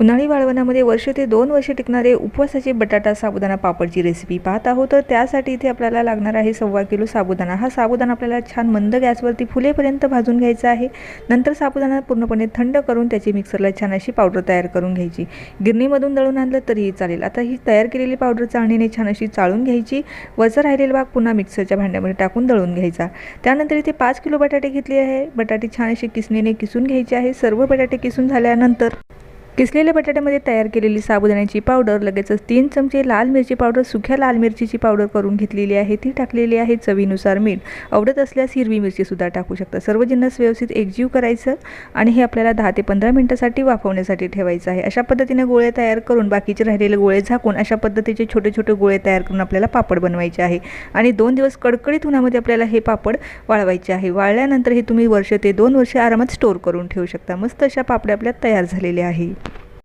उन्हाळी वाळवणामध्ये वर्ष ते दोन वर्ष टिकणारे उपवासाचे बटाटा साबुदाणा पापडची रेसिपी पाहत आहोत. तर त्यासाठी इथे आपल्याला लागणार आहे सव्वा किलो साबुदाणा. हा साबुदाणा आपल्याला छान मंद गॅसवरती फुलेपर्यंत भाजून घ्यायचा आहे. नंतर साबुदाणा पूर्णपणे थंड करून त्याची मिक्सरला छान अशी पावडर तयार करून घ्यायची. गिरणीमधून दळून आणलं तरीही चालेल. आता ही तयार केलेली पावडर चाळणीने छान अशी चाळून घ्यायची. वजा राहिलेला भाग पुन्हा मिक्सरच्या भांड्यामध्ये टाकून दळून घ्यायचा. त्यानंतर इथे पाच किलो बटाटे घेतले आहे. बटाटे छान अशी किसणीने किसून घ्यायचे आहे. सर्व बटाटे किसून झाल्यानंतर किसलेल्या बटाट्यामध्ये तयार केलेली साबुदाण्याची पावडर लगेचच तीन चमचे लाल मिरची पावडर सुख्या लाल मिरचीची पावडर करून घेतलेली आहे. ती टाकलेली आहे चवीनुसार मीठ. आवडत असल्यास हिरवी मिरचीसुद्धा टाकू शकता. सर्व जिन्नस व्यवस्थित एकजीव करायचं आणि हे आपल्याला दहा ते पंधरा मिनटासाठी वाफवण्यासाठी ठेवायचं आहे. अशा पद्धतीने गोळे तयार करून बाकीचे राहिलेले गोळे झाकून अशा पद्धतीचे छोटे छोटे गोळे तयार करून आपल्याला पापड बनवायचे आहे. आणि दोन दिवस कडकडीत उन्हामध्ये आपल्याला हे पापड वाळवायचे आहे. वाळल्यानंतर हे तुम्ही वर्ष ते दोन वर्ष आरामात स्टोर करून ठेवू शकता. मस्त अशा पापड्या आपल्या तयार झालेल्या आहे.